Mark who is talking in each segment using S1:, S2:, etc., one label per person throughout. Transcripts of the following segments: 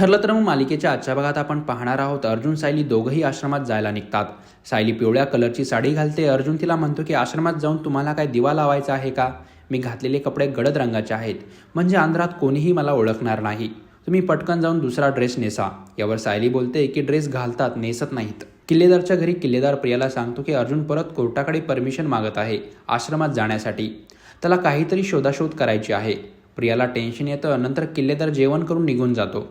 S1: ठरलं तर मग मालिकेच्या आजच्या भागात आपण पाहणार आहोत अर्जुन सायली दोघंही आश्रमात जायला निघतात. सायली पिवळ्या कलरची साडी घालते. अर्जुन तिला म्हणतो की आश्रमात जाऊन तुम्हाला काय दिवा लावायचा आहे का? मी घातलेले कपडे गडद रंगाचे आहेत. म्हणजे आंध्रात कोणीही मला ओळखणार नाही. तुम्ही पटकन जाऊन दुसरा ड्रेस नेसा. यावर सायली बोलते की ड्रेस घालतात नेसत नाहीत. किल्लेदारच्या घरी किल्लेदार प्रियाला सांगतो की अर्जुन परत कोर्टाकडे परमिशन मागत आहे आश्रमात जाण्यासाठी. त्याला काहीतरी शोधाशोध करायची आहे. प्रियाला टेन्शन येतं नंतर किल्लेदार जेवण करून निघून जातो.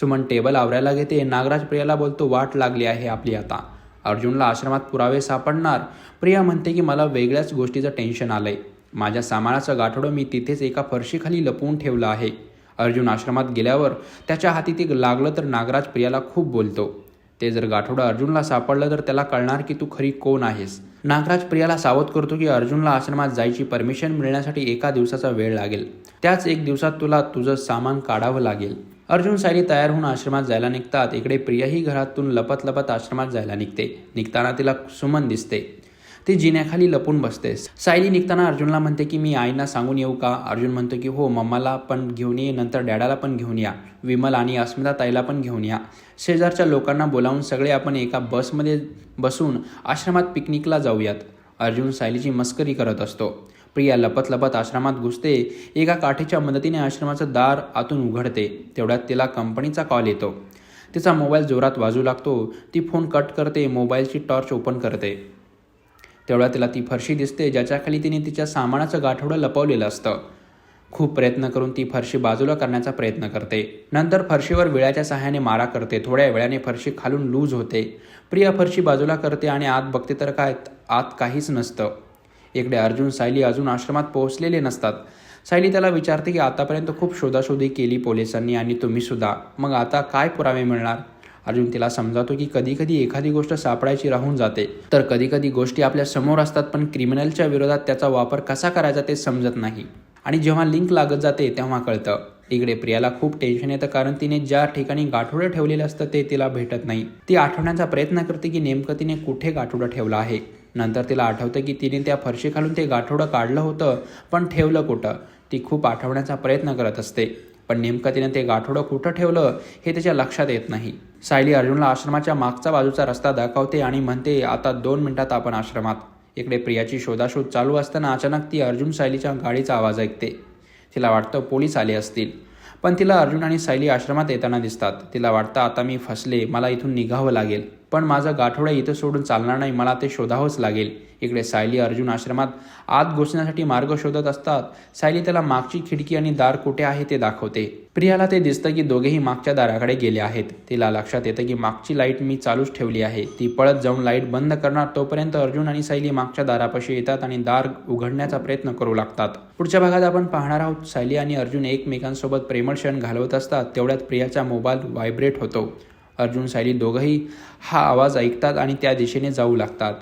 S1: सुमन टेबल आवरायला घेते. नागराज प्रियाला बोलतो वाट लागली आहे आपली आता. अर्जुनला आश्रमात पुरावे सापडणार. प्रिया म्हणते की मला वेगळ्याच गोष्टीचं टेन्शन आलंय. माझ्या सामानाचं गाठोडं मी तिथेच एका फरशीखाली लपवून ठेवलं आहे. अर्जुन आश्रमात गेल्यावर त्याच्या हाती ते लागलं तर नागराज प्रियाला खूप बोलतो. ते जर गाठोडं अर्जुनला सापडलं तर त्याला कळणार की तू खरी कोण आहेस. नागराज प्रियाला सावध करतो की अर्जुनला आश्रमात जायची परमिशन मिळण्यासाठी एका दिवसाचा वेळ लागेल. त्याच एक दिवसात तुला तुझं सामान काढावं लागेल. अर्जुन सायली तयार होऊन आश्रमात जायला निघतात. इकडे प्रियाही घरातून लपत लपत आश्रमात जायला निघते. निघताना तिला सुमन दिसते. ती जिन्याखाली लपून बसते. सायली निघताना अर्जुनला म्हणते की मी आईना सांगून येऊ का? अर्जुन म्हणतो की हो मम्माला पण घेऊन ये नंतर डॅडाला पण घेऊन या. विमल आणि अस्मिता ताईला पण घेऊन या. शेजारच्या लोकांना बोलावून सगळे आपण एका बसमध्ये बसून आश्रमात पिकनिकला जाऊयात. अर्जुन सायलीची मस्करी करत असतो. प्रिया लपत लपत आश्रमात घुसते. एका काठीच्या मदतीने आश्रमाचं दार आतून उघडते. तेवढ्यात तिला कंपनीचा कॉल येतो. तिचा मोबाईल जोरात वाजू लागतो. ती फोन कट करते मोबाईलची टॉर्च ओपन करते. तेवढ्या तिला ती फरशी दिसते ज्याच्याखाली तिने तिच्या सामानाचं गाठोडं लपवलेलं असतं. खूप प्रयत्न करून ती फरशी बाजूला करण्याचा प्रयत्न करते. नंतर फरशीवर विळ्याच्या सहाय्याने मारा करते. थोड्या वेळाने फरशी खालून लूज होते. प्रिया फरशी बाजूला करते आणि आत बघते तर काय आत काहीच नसतं. इकडे अर्जुन सायली अजून आश्रमात पोहोचलेले नसतात. सायली त्याला विचारते की आतापर्यंत खूप शोधाशोधी केली पोलिसांनी आणि तुम्ही सुद्धा. मग आता काय पुरावे मिळणार? अर्जुन तिला समजावतो की कधी कधी एखादी गोष्ट सापडायची राहून जाते. तर कधी कधी गोष्टी आपल्यासमोर असतात पण क्रिमिनलच्या विरोधात त्याचा वापर कसा करायचा ते समजत नाही. आणि जेव्हा लिंक लागत जाते तेव्हा कळतं. इकडे प्रियाला खूप टेन्शन येतं कारण तिने ज्या ठिकाणी गाठोडं ठेवलेलं असतं ते तिला भेटत नाही. ती आठवण्याचा प्रयत्न करते की नेमकं तिने कुठे गाठोडं ठेवलं आहे. नंतर तिला आठवतं की तिने त्या फरशी खालून ते गाठोडं काढलं होतं पण ठेवलं कुठं? ती खूप आठवण्याचा प्रयत्न करत असते. पण नेमकं तिने ते गाठोडं कुठं ठेवलं हे तिच्या लक्षात येत नाही. सायली अर्जुनला आश्रमाच्या मागचा बाजूचा रस्ता दाखवते आणि म्हणते आता दोन मिनिटात आपण आश्रमात. इकडे प्रियाची शोधाशोध चालू असताना अचानक ती अर्जुन सायलीच्या गाडीचा आवाज ऐकते. तिला वाटतं पोलीस आले असतील. पण तिला अर्जुन आणि सायली आश्रमात येताना दिसतात. तिला वाटतं आता मी फसले मला इथून निघावं लागेल. पण माझं गाठोडं इथं सोडून चालणार नाही मला ते शोधावंच लागेल. इकडे सायली अर्जुन आश्रमात आत घुसण्यासाठी मार्ग शोधत असतात. सायली त्याला मागची खिडकी आणि दार कुठे आहे ते दाखवते. प्रियाला ते दिसतं की दोघेही मागच्या दाराकडे गेले आहेत. तिला लक्षात येतं की मागची लाइट मी चालूच ठेवली आहे. ती पळत जाऊन लाइट बंद करणार तोपर्यंत अर्जुन आणि सायली मागच्या दारापाशी येतात आणि दार उघडण्याचा प्रयत्न करू लागतात. पुढच्या भागात आपण पाहणार आहोत सायली आणि अर्जुन एकमेकांसोबत प्रेमळ क्षण घालवत असतात. तेवढ्यात प्रियाचा मोबाईल व्हायब्रेट होतो. अर्जुन सायली दोघंही हा आवाज ऐकतात आणि त्या दिशेने जाऊ लागतात.